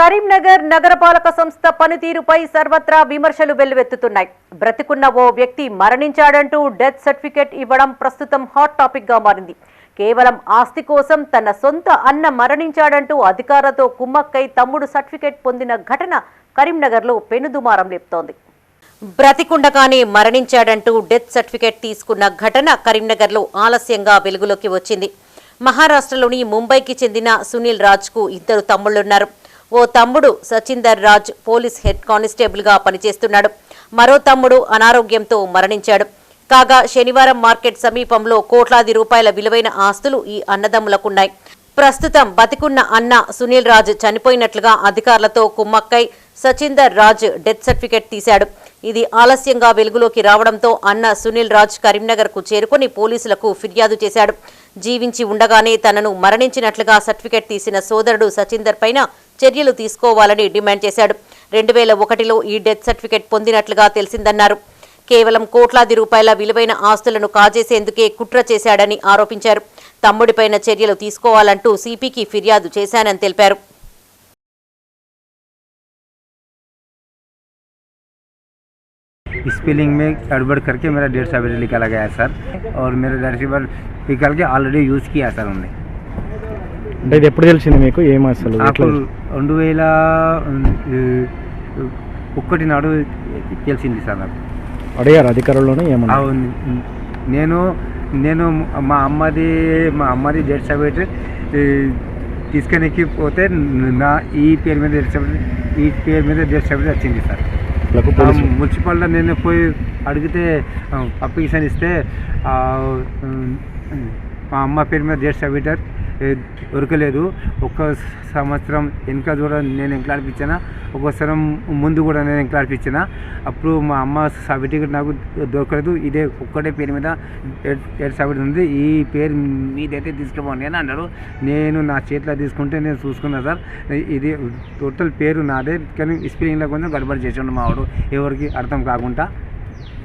కరీంనగర్ నగరపాలక సంస్థ పనితీరుపై సర్వత్రా విమర్శలు వెల్లువెత్తుతున్నాయి. బ్రతికున్న ఓ వ్యక్తి మరణించాడంటూ డెత్ సర్టిఫికెట్ ఇవ్వడం ప్రస్తుతం హాట్ టాపిక్గా మారింది. కేవలం ఆస్తి కోసం తన సొంత అన్న మరణించాడంటూ అధికారతో కుమ్మక్కై తమ్ముడు సర్టిఫికెట్ పొందిన ఘటన కరీంనగర్లో పెనుదుమారం లేపుతోంది బ్రతికుండగానే మరణించాడంటూ డెత్ సర్టిఫికెట్ తీసుకున్న ఘటన కరీంనగర్లో ఆలస్యంగా వెలుగులోకి వచ్చింది. మహారాష్ట్రలోని ముంబైకి చెందిన సునీల్ రాజ్కు ఇద్దరు తమ్ముళ్ళున్నారు ఓ తమ్ముడు సచిందర్ రాజ్ పోలీస్ హెడ్ కానిస్టేబుల్గా పనిచేస్తున్నాడు. మరో తమ్ముడు అనారోగ్యంతో మరణించాడు. కాగా శనివారం మార్కెట్ సమీపంలో కోట్లాది రూపాయల విలువైన ఆస్తులు ఈ అన్నదమ్ములకున్నాయి. ప్రస్తుతం బతికున్న అన్న సునీల్ రాజ్ చనిపోయినట్లుగా అధికారులతో కుమ్మక్కై సచిందర్ రాజ్ డెత్ సర్టిఫికెట్ తీశాడు. ఇది ఆలస్యంగా వెలుగులోకి రావడంతో అన్న సునీల్ రాజ్ కరీంనగర్కు చేరుకుని పోలీసులకు ఫిర్యాదు చేశాడు. జీవించి ఉండగానే తనను మరణించినట్లుగా సర్టిఫికెట్ తీసిన సోదరుడు సచిందర్ పైన చర్యలు తీసుకోవాలని డిమాండ్ చేశాడు. రెండు వేల ఒకటిలో ఈ డెత్ సర్టిఫికెట్ పొందినట్లుగా తెలిసిందన్నారు. కేవలం కోట్లాది రూపాయల విలువైన ఆస్తులను కాజేసేందుకే కుట్ర చేశాడని ఆరోపించారు. తమ్ముడిపైన చర్యలు తీసుకోవాలంటూ సిపికి ఫిర్యాదు చేశానని తెలిపారు. स्पेलिंग में गड़बड़ करके मेरा डेढ़ सर्टिफिकेट निकाला गया है सर और मेरा डेढ़ सर्टिफिकेट निकाल के ఆల్రెడీ యూజ్ किया सर उन्होंने అంటే ఇది ఎప్పుడు తెలిసింది మీకు ఏం అసలు నాకు ఎట్లా రెండు వేల ఒక్కటి నాడు తెలిసింది సార్ నాకు అడిగారు అధికారులను ఏమన్నా అవును. నేను నేను మా అమ్మది మా అమ్మది డెత్ సర్టిఫికేట్ తీసుకొని పోతే నా ఈ పేరు మీద డెత్ సర్టిఫికేట్ ఈ పేరు మీద డెత్ సర్టిఫికేట్ వచ్చింది సార్ మున్సిపాల్లో నేను పోయి అడిగితే అప్లికేషన్ ఇస్తే మా అమ్మ పేరు మీద సర్టిఫికేట్ ఏ, దొరకలేదు. ఒక్క సంవత్సరం వెనుక కూడా నేను ఎంక్లాడిపించాను ఒక సంవత్సరం ముందు కూడా నేను ఎంక్లాడిపించాను అప్పుడు మా అమ్మ సర్టిఫికేట్ నాకు దొరకలేదు. ఇదే ఒక్కటే పేరు మీద డేట్ డేట్ సర్టిఫికేట్ ఉంది. ఈ పేరు మీదైతే తీసుకుపోండి అని అన్నాడు నేను నా చేతిలో తీసుకుంటే నేను చూసుకున్నా సార్. ఇది టోటల్ పేరు నాదే. కానీ స్పెల్లింగ్లో కొంచెం గడబడి చేసాడు మా వాడు ఎవరికి అర్థం కాకుండా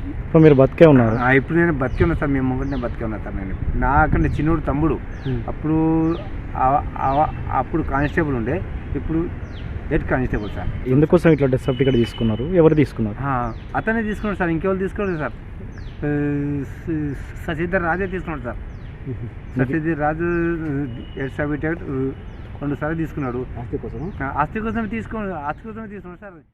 ఇప్పుడు మీరు బతికే ఉన్నారు. ఆ, ఇప్పుడు నేను బతికి ఉన్నా సార్ మేము ముగ్గురు నేను బతికి ఉన్నా సార్ నేను. నాకంటే చిన్నోడు తమ్ముడు. అప్పుడు ఆ- ఆ- అప్పుడు కానిస్టేబుల్ ఉండే ఇప్పుడు హెడ్ కానిస్టేబుల్ సార్. ఎందుకోసం ఇట్లా డెత్ సర్టిఫికేట్ తీసుకున్నారు? ఎవరు తీసుకున్నారు? ఆ, అతనే తీసుకున్నాడు సార్ ఇంకెవరు తీసుకోలేదు సార్? ఆ, స- సచీధర్ రాజే తీసుకున్నాడు sir. Sachidhar Raju head certificate రెండు సార్లు తీసుకున్నాడు. ఆస్తి కోసం ఆస్తి కోసం తీసుకో ఆస్తి కోసం తీసుకున్నాడు సార్.